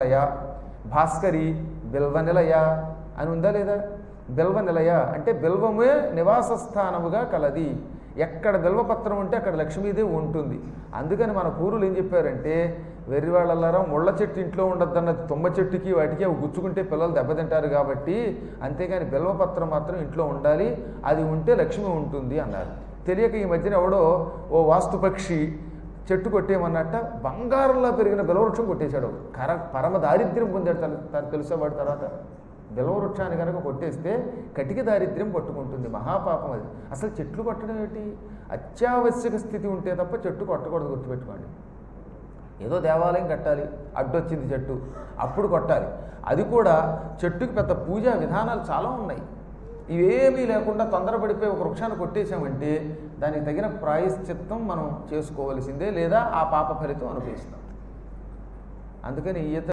నిలయ భాస్కరి బిల్వ నిలయ అని ఉందా లేదా? బిల్వ నిలయ అంటే బిల్వమే నివాస స్థానముగా కలది. ఎక్కడ బిల్వపత్రం ఉంటే అక్కడ లక్ష్మీదేవి ఉంటుంది. అందుకని మన పూర్వులు ఏం చెప్పారంటే వెర్రివాళ్ళలారా ముళ్ళ చెట్టు ఇంట్లో ఉండొద్దన్న తుమ్మ చెట్టుకి వాటికి అవి గుచ్చుకుంటే పిల్లలు దెబ్బతింటారు కాబట్టి అంతేగాని బిల్వపత్రం మాత్రం ఇంట్లో ఉండాలి. అది ఉంటే లక్ష్మి ఉంటుంది అన్నారు. తెలియక ఈ మధ్యన ఎవడో ఓ వాస్తుపక్షి చెట్టు కొట్టేయమన్నట్ట బంగారంలో పెరిగిన బిలవృక్షం కొట్టేశాడు. కర పరమ దారిద్ర్యం పొందాడు తను తను తెలుసేవాడు తర్వాత. బిలవృక్షాన్ని కనుక కొట్టేస్తే కటిక దారిద్ర్యం పట్టుకుంటుంది మహాపాపం అది. అసలు చెట్లు కొట్టడం ఏంటి? అత్యావశ్యక స్థితి ఉంటే తప్ప చెట్టు కొట్టకూడదు గుర్తుపెట్టుకోండి. ఏదో దేవాలయం కట్టాలి అడ్డొచ్చింది చెట్టు అప్పుడు కొట్టాలి. అది కూడా చెట్టుకి పెద్ద పూజా విధానాలు చాలా ఉన్నాయి. ఇవేమీ లేకుండా తొందరపడిపోయి ఒక వృక్షాన్ని కొట్టేశామంటే దానికి తగిన ప్రాయశ్చిత్తం మనం చేసుకోవలసిందే లేదా ఆ పాప ఫలితం అనుభవిస్తాం. అందుకని ఈత